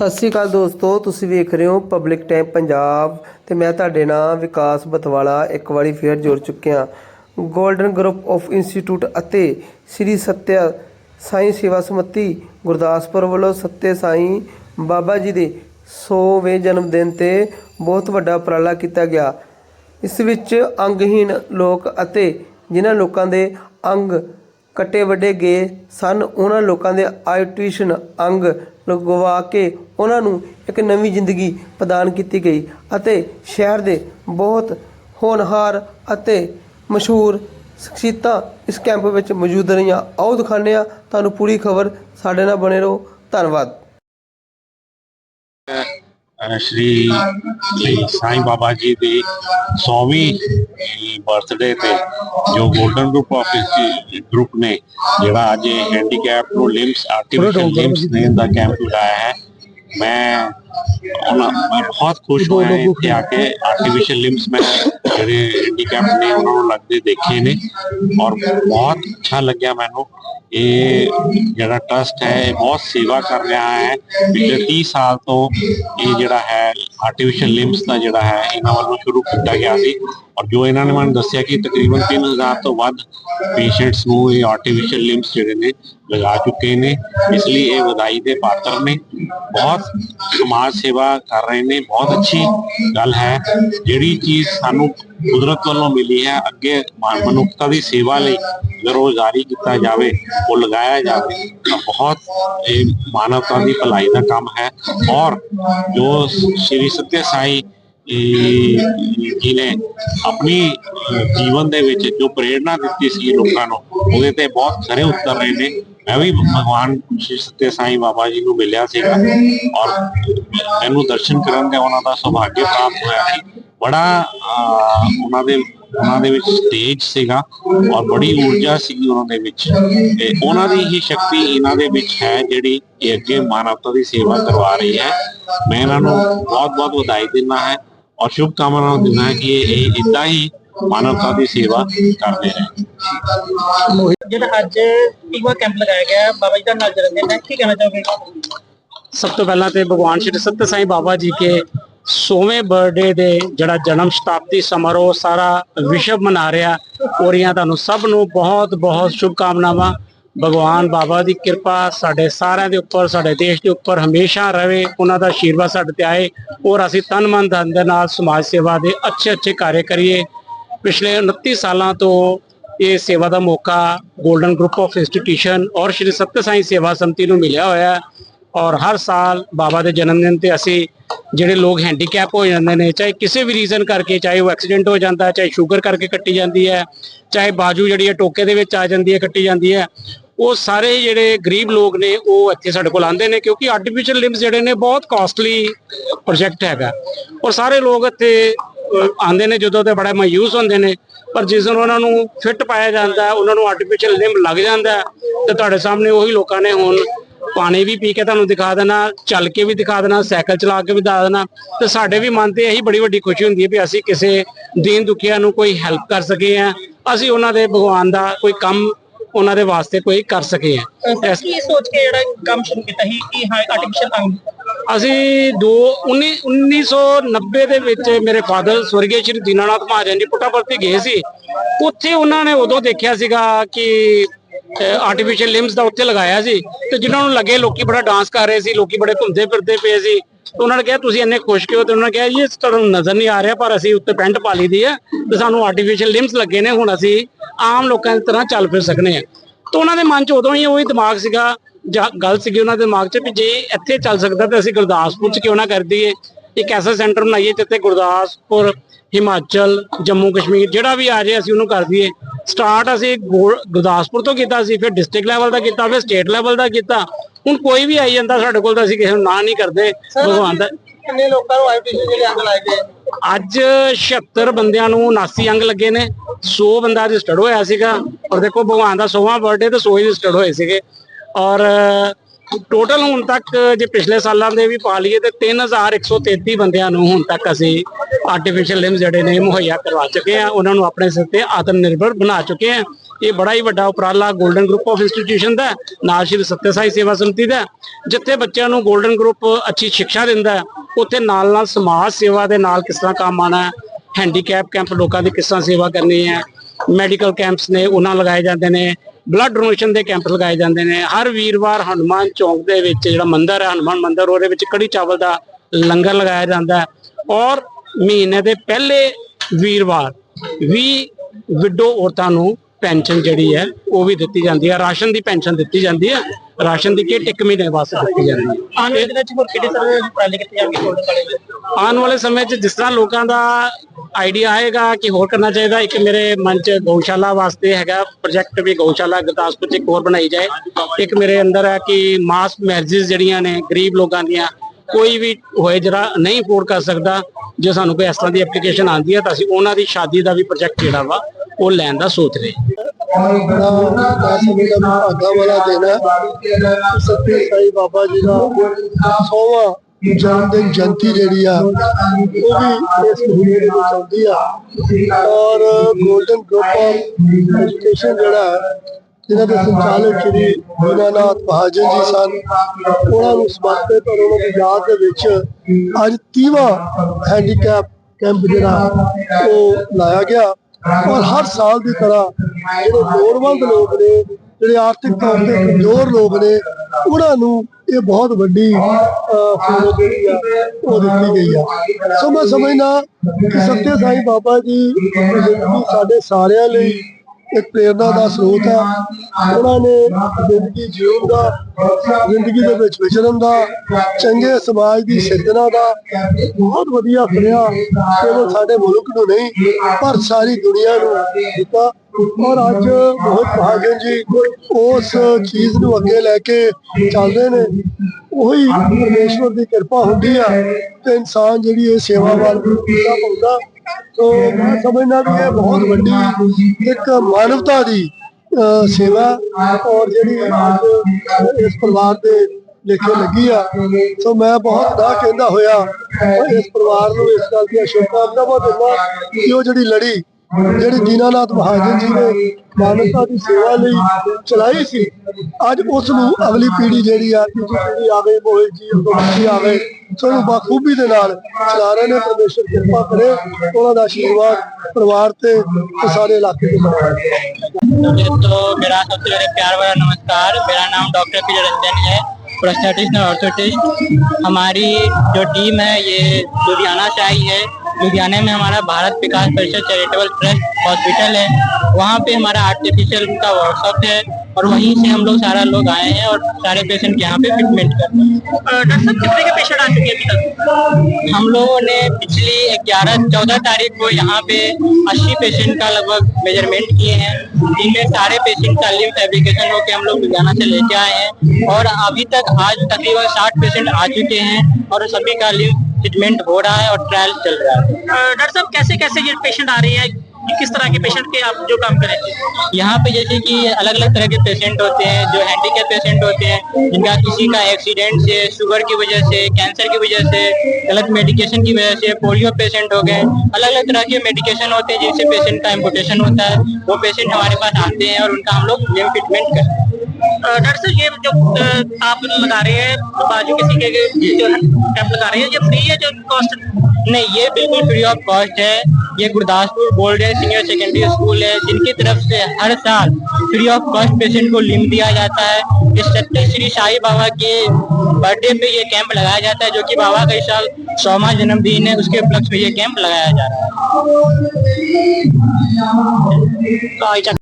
ਸਤਿ ਸ਼੍ਰੀ ਅਕਾਲ ਦੋਸਤੋ, ਤੁਸੀਂ ਵੇਖ ਰਹੇ ਹੋ ਪਬਲਿਕ ਟਾਈਮ ਪੰਜਾਬ ਤੇ ਮੈਂ ਤੁਹਾਡੇ ਨਾਲ ਵਿਕਾਸ ਬਤਵਾਲਾ ਇੱਕ ਵਾਰੀ ਫੇਰ ਜੁੜ ਚੁੱਕਿਆ ਗੋਲਡਨ ਗਰੁੱਪ ਆਫ ਇੰਸਟੀਚਿਊਟ ਅਤੇ ਸ੍ਰੀ ਸਤਿਆ ਸਾਈਂ ਸੇਵਾ ਸਮਿਤੀ ਗੁਰਦਾਸਪੁਰ ਵੱਲੋਂ ਸੱਤੇ ਸਾਈਂ ਬਾਬਾ ਜੀ ਦੇ 100ਵੇਂ ਜਨਮ ਦਿਨ ਤੇ ਬਹੁਤ ਵੱਡਾ ਉਪਰਾਲਾ ਕੀਤਾ ਗਿਆ। ਇਸ ਵਿੱਚ ਅੰਗਹੀਣ ਲੋਕ ਅਤੇ ਜਿਨ੍ਹਾਂ ਲੋਕਾਂ ਦੇ ਅੰਗ ਕੱਟੇ ਵੱਡੇ ਗਏ ਸਨ, ਉਹਨਾਂ ਲੋਕਾਂ ਦੇ ਆਰਟੀਫੀਸ਼ਲ ਅੰਗ ਲਗਵਾ ਕੇ ਉਹਨਾਂ ਨੂੰ ਇੱਕ ਨਵੀਂ ਜ਼ਿੰਦਗੀ ਪ੍ਰਦਾਨ ਕੀਤੀ ਗਈ ਅਤੇ ਸ਼ਹਿਰ ਦੇ ਬਹੁਤ ਹੋਣਹਾਰ ਅਤੇ ਮਸ਼ਹੂਰ ਸ਼ਖਸੀਅਤਾਂ ਇਸ ਕੈਂਪ ਵਿੱਚ ਮੌਜੂਦ ਰਹੀਆਂ। ਆਓ ਦਿਖਾਉਂਦੇ ਹਾਂ। ਤੁਹਾਨੂੰ ਪੂਰੀ ਖਬਰ ਸਾਡੇ ਨਾਲ ਬਣੇ ਰਹੋ। ਧੰਨਵਾਦ। ਸ਼੍ਰੀ ਸਾਈਂ ਬਾਬਾ ਜੀ ਦੀ 100ਵੀਂ ਬਰਥਡੇ ਤੇ ਜੋ 골ਡਨ ਗਰੁੱਪ ਆਫ ਗਰੁੱਪ ਨੇ ਜਿਹੜਾ ਅੱਜ ਹੈਂਡੀਕੈਪ ਨੂੰ ਲਿੰਬਸ ਆਰਟੀਫੀਸ਼ੀਅਲ ਲਿੰਬਸ ਦੇਣ ਦਾ ਕੈਂਪ ਲਗਾਇਆ ਹੈ। ਮੈਂ ਉਹਨਾਂ ਮੈਂ ਬਹੁਤ ਖੁਸ਼ ਹੋਇਆ ਇੱਥੇ ਆ ਕੇ ਆਰਟੀਫੀਸ਼ੀਅਲ ਲਿੰਬਸ ਮੈਂ ਜਿਹੜੇ ਹੈਂਡੀਕੈਪ ਨੇ ਉਹਨਾਂ ਨੂੰ ਲੱਗਦੇ ਦੇਖੇ ਨੇ ਔਰ ਬਹੁਤ ਅੱਛਾ ਲੱਗਿਆ ਮੈਨੂੰ ਇਹ ਜਿਹੜਾ ਟਰਸਟ ਹੈ ਇਹ ਬਹੁਤ ਸੇਵਾ ਕਰ ਰਿਹਾ ਹੈ ਪਿਛਲੇ 30 ਸਾਲ ਤੋਂ ਇਹ ਜਿਹੜਾ ਹੈ ਆਰਟੀਫੀਸ਼ੀਅਲ ਲਿੰਬਸ ਦਾ ਜਿਹੜਾ ਹੈ ਇਹਨਾਂ ਵੱਲੋਂ ਸ਼ੁਰੂ ਕੀਤਾ ਗਿਆ ਸੀ ਔਰ ਜੋ ਇਹਨਾਂ ਨੇ ਮੈਨੂੰ ਦੱਸਿਆ ਕਿ ਤਕਰੀਬਨ 3000 ਤੋਂ ਵੱਧ ਪੇਸ਼ੈਂਟਸ ਨੂੰ ਇਹ ਆਰਟੀਫੀਸ਼ੀਅਲ ਲਿੰਬਸ ਜਿਹੜੇ ਨੇ ਲਗਾ ਚੁੱਕੇ ਨੇ ਇਸ ਲਈ ਇਹ ਵਧਾਈ ਦੇ ਪਾਤਰ ਨੇ ਬਹੁਤ ਸਮਾਜ ਸੇਵਾ ਕਰ ਰਹੇ ਨੇ ਬਹੁਤ ਅੱਛੀ ਗੱਲ ਹੈ ਜਿਹੜੀ ਚੀਜ਼ ਸਾਨੂੰ ਕੁਦਰਤ ਵੱਲੋਂ ਮਿਲੀ ਹੈ ਅੱਗੇ ਮਨੁੱਖਤਾ ਦੀ ਸੇਵਾ ਲਈ ਅਗਰ ਕੀਤਾ ਜਾਵੇ ਉਹ ਲਗਾਇਆ ਜਾਵੇ ਤਾਂ ਬਹੁਤ ਇਹ ਮਾਨਵਤਾ ਦੀ ਭਲਾਈ ਦਾ ਕੰਮ ਹੈ ਔਰ ਜੋ ਸ਼੍ਰੀ ਸਤਿ ਸਾਈ ਇਹ ਜੀ ਨੇ ਆਪਣੀ ਜੀਵਨ ਦੇ ਵਿੱਚ ਜੋ ਪ੍ਰੇਰਣਾ ਦਿੱਤੀ ਸੀ ਲੋਕਾਂ ਨੂੰ ਉਹਦੇ ਤੇ ਬਹੁਤ ਖਰੇ ਉਤਰ ਰਹੇ ਨੇ। ਮੈਂ ਵੀ ਭਗਵਾਨ ਸ਼੍ਰੀ ਸਤਿ ਸਾਈ ਬਾਬਾ ਜੀ ਨੂੰ ਮਿਲਿਆ ਸੀਗਾ ਔਰ ਮੈਨੂੰ ਦਰਸ਼ਨ ਕਰਨ ਦਾ ਉਹਨਾਂ ਦਾ ਸੁਭਾਗਿਆ ਪ੍ਰਾਪਤ ਹੋਇਆ ਸੀ। ਬੜਾ ਅਹ, ਉਹਨਾਂ ਦੇ ਉਹਨਾਂ ਦੇ ਵਿੱਚ ਸਟੇਜ ਸੀਗਾ ਔਰ ਬੜੀ ਊਰਜਾ ਸੀਗੀ ਉਹਨਾਂ ਦੇ ਵਿੱਚ। ਤੇ ਉਹਨਾਂ ਦੀ ਹੀ ਸ਼ਕਤੀ ਇਹਨਾਂ ਦੇ ਵਿੱਚ ਹੈ ਜਿਹੜੀ ਇਹ ਅੱਗੇ ਮਾਨਵਤਾ ਦੀ ਸੇਵਾ ਕਰਵਾ ਰਹੀ ਹੈ। ਮੈਂ ਇਹਨਾਂ ਨੂੰ ਬਹੁਤ ਬਹੁਤ ਵਧਾਈ ਦਿੰਦਾ ਹਾਂ। ਔਰ ਸ਼ੁਭ ਕਾਮਨਾਵਾਂ ਦਿੰਦਾ ਹੈ ਕਿ ਇਹ ਇਦਾਂ ਹੀ ਮਾਨਵਤਾ ਦੀ ਸੇਵਾ ਕਰਦੇ ਰਹੇ ਜਿਹੜਾ ਅੱਜ ਟੀਵਾ ਕੈਂਪ ਲਗਾਇਆ ਗਿਆ ਹੈ, ਬਾਬਾ ਜੀ ਦਾ ਨਾਲ ਜਨਮ ਦਿਨ ਹੈ ਕੀ ਕਹਿਣਾ ਚਾਹੋਗੇ? ਸਭ ਤੋਂ ਪਹਿਲਾਂ ਤੇ ਭਗਵਾਨ ਸ਼੍ਰੀ ਸਤਿ ਸਾਈਂ ਬਾਬਾ ਜੀ ਕੇ 100ਵੇਂ ਬਰਥਡੇ ਦੇ ਜਿਹੜਾ ਜਨਮ ਸ਼ਤਾਬਦੀ ਸਮਾਰੋਹ ਸਾਰਾ ਵਿਸ਼ਵ ਮਨਾ ਰਿਹਾ ਔਰੀਆਂ ਤੁਹਾਨੂੰ ਸਭ ਨੂੰ ਬਹੁਤ ਬਹੁਤ ਸ਼ੁਭ ਕਾਮਨਾਵਾਂ ਭਗਵਾਨ ਬਾਬਾ ਦੀ ਕਿਰਪਾ ਸਾਡੇ ਸਾਰਿਆਂ ਦੇ ਉੱਪਰ, ਸਾਡੇ ਦੇਸ਼ ਦੇ ਉੱਪਰ ਹਮੇਸ਼ਾ ਰਵੇ, ਉਹਨਾਂ ਦਾ ਆਸ਼ੀਰਵਾਦ ਸਾਡੇ ਤੇ ਆਏ ਔਰ ਅਸੀਂ ਤਨ ਮਨ ਧਨ ਦੇ ਨਾਲ ਸਮਾਜ ਸੇਵਾ ਦੇ ਅੱਛੇ ਅੱਛੇ ਕਾਰਜ ਕਰੀਏ। ਪਿਛਲੇ 29 ਸਾਲਾਂ ਤੋਂ ਇਹ ਸੇਵਾ ਦਾ ਮੌਕਾ 골ਡਨ ਗਰੁੱਪ ਆਫ ਇੰਸਟੀਟਿਊਸ਼ਨ ਔਰ ਸ਼੍ਰੀ ਸਤਿ ਸਾਈ ਸੇਵਾ ਸੰਮਤੀ ਨੂੰ ਮਿਲਿਆ ਹੋਇਆ ਹੈ ਔਰ ਹਰ ਸਾਲ ਬਾਬਾ ਦੇ ਜਨਮ ਦਿਨ ਤੇ ਅਸੀਂ ਜਿਹੜੇ ਲੋਕ ਹੈਂਡੀਕੈਪ ਹੋ ਜਾਂਦੇ ਨੇ, ਚਾਹੇ ਕਿਸੇ ਵੀ ਰੀਜ਼ਨ ਕਰਕੇ, ਚਾਹੇ ਉਹ ਐਕਸੀਡੈਂਟ ਹੋ ਜਾਂਦਾ, ਚਾਹੇ ਸ਼ੂਗਰ ਕਰਕੇ ਕੱਟੀ ਜਾਂਦੀ ਹੈ, ਚਾਹੇ ਬਾਜੂ ਜਿਹੜੀ ਹੈ ਟੋਕੇ ਦੇ ਵਿੱਚ ਆ ਜਾਂਦੀ ਹੈ, ਕੱਟੀ ਜਾਂਦੀ ਹੈ ਉਹ ਸਾਰੇ ਜਿਹੜੇ ਗਰੀਬ ਲੋਕ ਨੇ ਉਹ ਇੱਥੇ ਸਾਡੇ ਕੋਲ ਆਉਂਦੇ ਨੇ ਕਿਉਂਕਿ ਆਰਟੀਫੀਸ਼ੀਅਲ ਲਿੰਬਸ ਜਿਹੜੇ ਨੇ ਬਹੁਤ ਕਾਸਟਲੀ ਪ੍ਰੋਜੈਕਟ ਹੈਗਾ। ਔਰ ਸਾਰੇ ਲੋਕ ਇੱਥੇ ਆਉਂਦੇ ਨੇ ਜਦੋਂ ਤੇ ਬੜਾ ਮਾਯੂਸ ਹੁੰਦੇ ਨੇ ਪਰ ਜਿਸ ਦਿਨ ਉਹਨਾਂ ਨੂੰ ਫਿੱਟ ਪਾਇਆ ਜਾਂਦਾ ਉਹਨਾਂ ਨੂੰ ਆਰਟੀਫੀਸ਼ੀਅਲ ਲਿੰਬ ਲੱਗ ਜਾਂਦਾ ਹੈ, ਤੇ ਤੁਹਾਡੇ ਸਾਹਮਣੇ ਉਹੀ ਲੋਕਾਂ ਨੇ ਹੁਣ ਪਾਣੀ ਵੀ ਪੀ ਕੇ ਤੁਹਾਨੂੰ ਦਿਖਾ ਦੇਣਾ ਚੱਲ ਕੇ ਵੀ ਦਿਖਾ ਦੇਣਾ ਸਾਈਕਲ ਚਲਾ ਕੇ ਵੀ ਦਿਖਾ ਦੇਣਾ ਤੇ ਸਾਡੇ ਵੀ ਮਨ ਤੇ ਇਹੀ ਬੜੀ ਵੱਡੀ ਖੁਸ਼ੀ ਹੁੰਦੀ ਹੈ ਵੀ ਅਸੀਂ ਕਿਸੇ ਦੀਨ ਦੁਖੀਆਂ ਨੂੰ ਕੋਈ ਹੈਲਪ ਕਰ ਸਕੇ ਆ ਅਸੀਂ ਉਹਨਾਂ ਦੇ ਭਗਵਾਨ ਦਾ ਕੋਈ ਕੰਮ ਉਹਨਾਂ ਦੇ ਵਾਸਤੇ ਕੋਈ ਕਰ ਸਕੇ ਆ। ਅਹ ਕੀ ਸੋਚ ਕੇ ਜਿਹੜਾ ਕੰਮ ਸ਼ੁਰੂ ਕੀਤਾ ਸੀ? ਕਿ ਹਾਂ ਆਰਟੀਫੀਸ਼ੀਅਲ ਅੰਗ ਅਸੀਂ ਦੋ 19 1990 ਦੇ ਵਿੱਚ ਮੇਰੇ ਫਾਦਰ ਸਵਰਗੀ ਸ਼੍ਰੀ ਦੀਨਾਨਾਥ ਮਹਾਜਨ ਜੀ ਪੁੱਟਾਪਰਤੀ ਗਏ ਸੀ। ਉੱਥੇ ਉਹਨਾਂ ਨੇ ਉਦੋਂ ਦੇਖਿਆ ਸੀਗਾ ਕਿ ਆਰਟੀਫੀਸ਼ੀਅਲ ਲਿੰਬਸ ਦਾ ਉੱਥੇ ਲਗਾਇਆ ਸੀ ਤੇ ਜਿਨ੍ਹਾਂ ਨੂੰ ਲੱਗੇ ਲੋਕੀ ਬੜਾ ਡਾਂਸ ਕਰ ਰਹੇ ਸੀ ਲੋਕੀ ਬੜੇ ਘੁੰਮਦੇ ਫਿਰਦੇ ਪਏ ਸੀ। ਤੇ ਉਹਨਾਂ ਨੇ ਕਿਹਾ, ਤੁਸੀਂ ਇੰਨੇ ਖੁਸ਼ ਕਿਉਂ? ਤੇ ਉਹਨਾਂ ਨੇ ਕਿਹਾ, ਜੀ ਤੁਹਾਨੂੰ ਨਜ਼ਰ ਨਹੀਂ ਆ ਰਿਹਾ, ਪਰ ਅਸੀਂ ਉੱਤੇ ਪੈਂਟ ਪਾ ਲਈ ਦੀ ਹੈ ਤੇ ਸਾਨੂੰ ਆਰਟੀਫੀਸ਼ੀਅਲ ਲਿੰਬਸ ਲੱਗੇ ਨੇ। ਹੁਣ ਅਸੀਂ ਆਮ ਲੋਕਾਂ ਦੀ ਤਰ੍ਹਾਂ ਚੱਲ ਫਿਰ ਸਕਨੇ ਆ। ਤਾਂ ਉਹਨਾਂ ਦੇ ਮਨ 'ਚ ਉਦੋਂ ਹੀ ਉਹੀ ਦਿਮਾਗ ਸੀਗਾ, ਜਾਂ ਗੱਲ ਸੀਗੀ ਉਹਨਾਂ ਦੇ ਦਿਮਾਗ 'ਚ ਵੀ ਜੇ ਇੱਥੇ ਚੱਲ ਸਕਦਾ ਤਾਂ ਅਸੀਂ ਗੁਰਦਾਸਪੁਰ 'ਚ ਕਿਉਂ ਨਾ ਕਰ ਦਈਏ। ਇੱਕ ਐਸਾ ਸੈਂਟਰ ਬਣਾਈਏ ਜਿੱਥੇ ਗੁਰਦਾਸਪੁਰ, ਹਿਮਾਚਲ ਜੰਮੂ ਕਸ਼ਮੀਰ ਜਿਹੜਾ ਵੀ ਆ ਜਾਏ ਅਸੀਂ ਉਹਨੂੰ ਕਰ ਦਈਏ। ਸਟਾਰਟ ਅਸੀਂ ਗੁਰ- ਗੁਰਦਾਸਪੁਰ ਤੋਂ ਕੀਤਾ ਸੀ ਫਿਰ ਡਿਸਟ੍ਰਿਕਟ ਲੈਵਲ ਦਾ ਕੀਤਾ ਫਿਰ ਸਟੇਟ ਲੈਵਲ ਦਾ ਕੀਤਾ। ਹੁਣ ਕੋਈ ਵੀ ਆਈ ਜਾਂਦਾ ਸਾਡੇ ਕੋਲ ਤਾਂ ਅਸੀਂ ਕਿਸੇ ਨੂੰ ਨਾ ਨਹੀਂ ਕਰਦੇ। ਭਗਵਾਨ ਦਾ ਕਿੰਨੇ ਲੋਕਾਂ ਨੂੰ ਆਰਟੀਫੀਸ਼ੀਅਲ ਜਿਹੜੇ ਅੰਗ ਲਾਏ ਗਏ? ਅੱਜ 76 ਬੰਦਿਆਂ ਨੂੰ 79 ਅੰਗ ਲੱਗੇ ਨੇ। 100 ਬੰਦਾ ਰਜਿਸਟਰਡ ਹੋਇਆ ਸੀਗਾ। ਔਰ ਦੇਖੋ ਭਗਵਾਨ ਦਾ 100ਵਾਂ ਬਰਥਡੇ ਤੇ 100 ਹੀ ਰਜਿਸਟਰਡ ਹੋਏ ਸੀਗੇ। ਔਰ ਟੋਟਲ ਹੁਣ ਤੱਕ ਜੇ ਪਿਛਲੇ ਸਾਲਾਂ ਦੇ ਵੀ ਪਾ ਲਈਏ ਤੇ 3133 ਬੰਦਿਆਂ ਨੂੰ ਹੁਣ ਤੱਕ ਅਸੀਂ ਆਰਟੀਫੀਸ਼ੀਅਲ ਲਿੰਬ ਜਿਹੜੇ ਨੇ ਮੁਹੱਈਆ ਕਰਵਾ ਚੁੱਕੇ ਆ ਉਹਨਾਂ ਨੂੰ ਆਪਣੇ ਸਿਰ ਤੇ ਆਤਮ ਨਿਰਭਰ ਬਣਾ ਚੁੱਕੇ ਆ ਇਹ ਬੜਾ ਹੀ ਵੱਡਾ ਉਪਰਾਲਾ 골ਡਨ ਗਰੁੱਪ ਆਫ ਇੰਸਟੀਟਿਊਸ਼ਨ ਦਾ ਨਾਲ ਸ਼੍ਰੀ ਸੱਤਿਆ ਸੇਵਾ ਸਮਿਤੀ ਦਾ ਜਿੱਥੇ ਬੱਚਿਆਂ ਨੂੰ 골ਡਨ ਗਰੁੱਪ ਅੱਛੀ ਸਿੱਖਿਆ ਦਿੰਦਾ ਉੱਥੇ ਨਾਲ ਨਾਲ ਸਮਾਜ ਸੇਵਾ ਦੇ ਨਾਲ ਕਿਸ ਤਰ੍ਹਾਂ ਕੰਮ ਆਣਾ ਹੈ ਹੈਂਡੀਕੈਪ ਕੈਂਪ ਲੋਕਾਂ ਦੀ ਕਿਸ ਤਰ੍ਹਾਂ ਸੇਵਾ ਕਰਨੀ ਹੈ ਮੈਡੀਕਲ ਕੈਂਪਸ ਨੇ ਉਹਨਾਂ ਲਗਾਏ ਜਾਂਦੇ ਨੇ ਬਲੱਡ ਡੋਨੇਸ਼ਨ ਦੇ ਕੈਂਪ ਲਗਾਏ ਜਾਂਦੇ ਨੇ। ਹਰ ਵੀਰਵਾਰ ਹਨੂਮਾਨ ਚੌਂਕ ਦੇ ਵਿੱਚ ਜਿਹੜਾ ਮੰਦਿਰ ਹੈ, ਹਨੂਮਾਨ ਮੰਦਿਰ, ਉਹਦੇ ਵਿੱਚ ਕੜੀ ਚਾਵਲ ਦਾ ਲੰਗਰ ਲਗਾਇਆ ਜਾਂਦਾ ਹੈ। ਔਰ ਮਹੀਨੇ ਦੇ ਪਹਿਲੇ ਵੀਰਵਾਰ ਵੀ ਵਿਡੋ ਔਰਤਾਂ ਨੂੰ ਪੈਨਸ਼ਨ ਜਿਹੜੀ ਹੈ ਉਹ ਵੀ ਦਿੱਤੀ ਜਾਂਦੀ ਹੈ। ਰਾਸ਼ਨ ਦੀ ਪੈਨਸ਼ਨ ਦਿੱਤੀ ਜਾਂਦੀ ਹੈ। ਰਾਸ਼ਨ ਦੀ ਕਿਟ ਇੱਕ ਮਹੀਨੇ ਵਾਸਤੇ ਦਿੱਤੀ ਜਾਂਦੀ ਹੈ। ਆਉਣ ਵਾਲੇ ਦਿਨਾਂ 'ਚ ਹੋਰ ਕਿਹੜੇ ਸਾਰੇ ਉਪਰਾਲੇ ਕੀਤੇ ਜਾਣਗੇ ਗੋਲਡਨ ਕਾਲਜ ਆਉਣ ਵਾਲੇ ਸਮੇਂ 'ਚ ਜਿਸ ਤਰ੍ਹਾਂ ਲੋਕਾਂ ਦਾ ਆਈਡੀਆ ਆਏਗਾ ਕਿ ਹੋਰ ਕਰਨਾ ਚਾਹੀਦਾ ਇੱਕ ਮੇਰੇ ਮਨ 'ਚ ਗਊਸ਼ਾਲਾ ਵਾਸਤੇ ਹੈਗਾ ਪ੍ਰੋਜੈਕਟ ਵੀ ਗਊਸ਼ਾਲਾ ਗੁਰਦਾਸਪੁਰ 'ਚ ਇੱਕ ਹੋਰ ਬਣਾਈ ਜਾਏ। ਇੱਕ ਮੇਰੇ ਅੰਦਰ ਹੈ ਕਿ ਮਾਸ ਮੈਰਿਜਸ ਜਿਹੜੀਆਂ ਨੇ ਗਰੀਬ ਲੋਕਾਂ ਦੀਆਂ ਕੋਈ ਵੀ ਹੋਏ ਜਿਹੜਾ ਨਹੀਂ ਅਫੋਰਡ ਕਰ ਸਕਦਾ ਜੇ ਸਾਨੂੰ ਕੋਈ ਇਸ ਤਰ੍ਹਾਂ ਦੀ ਐਪਲੀਕੇਸ਼ਨ ਆਉਂਦੀ ਹੈ ਤਾਂ ਅਸੀਂ ਉਹਨਾਂ ਦੀ ਸ਼ਾਦੀ ਦਾ ਵੀ ਪ੍ਰੋਜੈਕਟ ਜਿਹੜਾ ਵਾ ਉਹ ਲੈਣ ਦਾ ਸੋਚ ਰਹੇ। ਹਾਂ ਦਾ ਭਾਗਾ ਵਾਲਾ ਦਿਨ ਹੈ ਸੱਤੇ ਸਾਈ ਬਾਬਾ ਜੀ ਦਾ 100ਵਾਂ ਜਨਮ ਦਿਨ ਜਿਹੜੀ ਆ ਉਹ ਵੀ ਇਸ ਮਹੀਨੇ ਦੇ ਵਿੱਚ ਆਉਂਦੀ ਆ ਔਰ 골ਡਨ ਗਰੁੱਪ ਆਫ ਐਜੂਕੇਸ਼ਨ ਜਿਹੜਾ ਹੈ ਦੇ ਸੰਚਾਲਕ ਸ਼੍ਰੀ ਦੀਨਾਨਾਥ ਮਹਾਜਨ ਜੀ ਸਨ। ਉਹਨਾਂ ਨੂੰ ਸਮਰਪਿਤ ਔਰ ਉਹਨਾਂ ਦੀ ਯਾਦ ਦੇ ਵਿੱਚ ਅੱਜ 30ਵਾਂ ਹੈਂਡੀਕੈਪ ਕੈਂਪ ਜਿਹੜਾ ਉਹ ਲਾਇਆ ਗਿਆ। ਔਰ ਹਰ ਸਾਲ ਦੀ ਤਰ੍ਹਾਂ ਜਿਹੜੇ ਲੋੜਵੰਦ ਲੋਕ ਨੇ ਜਿਹੜੇ ਆਰਥਿਕ ਤੌਰ ਤੇ ਕਮਜ਼ੋਰ ਲੋਕ ਨੇ ਉਹਨਾਂ ਨੂੰ ਇਹ ਬਹੁਤ ਵੱਡੀ ਅਹ, ਜਿਹੜੀ ਆ ਉਹ ਦਿੱਤੀ ਗਈ ਆ। ਸੋ ਮੈਂ ਸਮਝਦਾ ਕਿ ਸੱਤੇ ਸਾਈਂ ਬਾਬਾ ਜੀ ਜ਼ਿੰਦਗੀ ਸਾਡੇ ਸਾਰਿਆਂ ਲਈ ਇੱਕ ਪ੍ਰੇਰਨਾ ਦਾ ਸਰੋਤ ਹੈ ਉਹਨਾਂ ਨੇ ਜ਼ਿੰਦਗੀ ਜਿਉਣ ਦਾ, ਜ਼ਿੰਦਗੀ ਦੇ ਵਿੱਚ ਵਿਚਰਨ ਦਾ, ਚੰਗੇ ਸਮਾਜ ਦੀ ਸਿਰਜਣਾ ਦਾ ਬਹੁਤ ਵਧੀਆ ਸੁਣਿਆ ਕੇਵਲ ਸਾਡੇ ਮੁਲਕ ਨੂੰ ਨਹੀਂ, ਪਰ ਸਾਰੀ ਦੁਨੀਆ ਨੂੰ ਦਿੱਤਾ। ਔਰ ਅੱਜ ਬਹੁਤ ਮਹਾਜਨ ਜੀ ਉਸ ਚੀਜ਼ ਨੂੰ ਅੱਗੇ ਲੈ ਕੇ ਚੱਲਦੇ ਨੇ। ਉਹੀ ਪਰਮੇਸ਼ਵਰ ਦੀ ਕਿਰਪਾ ਹੁੰਦੀ ਆ ਤੇ ਇਨਸਾਨ ਜਿਹੜੀ ਇਹ ਸੇਵਾ ਵੱਲ ਪੂਰਾ ਪਾਉਂਦਾ ਸੋ ਮੈਂ ਸਮਝਦਾ ਵੀ ਇਹ ਬਹੁਤ ਵੱਡੀ ਇੱਕ ਮਾਨਵਤਾ ਦੀ ਸੇਵਾ ਔਰ ਜਿਹੜੀ ਅੱਜ ਇਸ ਪਰਿਵਾਰ ਦੇ ਲੇਖੇ ਲੱਗੀ ਆ। ਸੋ ਮੈਂ ਬਹੁਤ ਦਾ ਕਹਿੰਦਾ ਹੋਇਆ ਇਸ ਪਰਿਵਾਰ ਨੂੰ ਇਸ ਗੱਲ ਦੀਆਂ ਸ਼ੁਭਕਾਮਨਾਵਾਂ ਦਿੰਦਾ ਕਿ ਉਹ ਜਿਹੜੀ ਲੜੀ ਜਿਹੜੀ ਦੀਨਾਨਾਥ ਮਹਾਜਨ ਜੀ ਨੇ ਮਾਨਵਤਾ ਦੀ ਸੇਵਾ ਲਈ ਚਲਾਈ ਸੀ ਅੱਜ ਉਸ ਨੂੰ ਅਗਲੀ ਪੀੜ੍ਹੀ ਜਿਹੜੀ ਆ ਦੂਜੀ ਪੀੜ੍ਹੀ ਆ ਗਈ ਮੋਹਿਤ ਜੀ ਅਬਦੁੱਲ ਆ ਗਏ ਸੋ ਉਹਨੂੰ ਬਾਖੂਬੀ ਦੇ ਨਾਲ ਚਲਾ ਰਹੇ ਨੇ ਪਰਮੇਸ਼ਰ ਕਿਰਪਾ ਕਰੇ ਉਹਨਾਂ ਦਾ ਆਸ਼ੀਰਵਾਦ ਪਰਿਵਾਰ ਤੇ ਤੇ ਸਾਰੇ ਇਲਾਕੇ ਤੇ ਬਣੇ तो मेरा सबसे बड़े प्यार वाला नमस्कार मेरा नाम डॉक्टर पी रंजन है प्रोस्थेटिस्ट और ऑर्थोटिस्ट हमारी जो टीम है ये लुधियाना से आई है लुधियाना में हमारा भारत विकास परिषद चैरिटेबल ट्रस्ट हॉस्पिटल है। वहाँ पे हमारा आर्टिफिशियल का वर्कशॉप है और वहीं से हम लोग सारा लोग आए हैं और सारे पेशेंट यहाँ पे ट्रीटमेंट कर रहे हैं। डॉक्टर साहब कितने के पेशेंट आ चुके हैं हम लोगों ने पिछली 11 14 तारीख को यहाँ पे 80 पेशेंट का लगभग मेज़रमेंट किए हैं। जिनमें सारे पेशेंट का लिम्फ फैब्रिकेशन होकर हम लोग लुधियाना से लेके आए हैं और अभी तक आज तकरीबन 60 पेशेंट आ चुके हैं और सभी का लिम्फ ट्रीटमेंट हो रहा है और ट्रायल चल रहा है। डॉक्टर साहब कैसे कैसे ये पेशेंट आ रहे हैं? कि किस तरह के पेशेंट के आप जो काम करें? यहाँ पे जैसे कि अलग अलग तरह के पेशेंट होते हैं जो हैंडीकैप पेशेंट होते हैं जिनका किसी का एक्सीडेंट से शुगर की वजह से कैंसर की वजह से गलत मेडिकेशन की वजह से पोलियो पेशेंट हो गए। अलग अलग तरह के मेडिकेशन होते हैं जिनसे पेशेंट का एम्पुटेशन होता है। वो पेशेंट हमारे पास आते हैं और उनका हम लोग ट्रीटमेंट करते हैं। डॉक्टर ये जो आप लगा रहे हैं बाजू किसी के जो कैंप लगा रहे हैं, ये फ्री है, जो कॉस्ट नहीं, ये बिल्कुल फ्री ऑफ़ कॉस्ट है। ये Gurdaspur golden senior secondary school है, जिनकी तरफ़ से हर साल फ्री ऑफ़ कॉस्ट पेशेंट को लिम दिया जाता है। इस सत्य श्री साई बाबा के बर्थडे पे ये कैंप लगाया जाता है, जो कि बाबा का इस साल सौवा जन्मदिन है, उसके उपलक्ष्य में ये कैंप लगाया जा रहा है।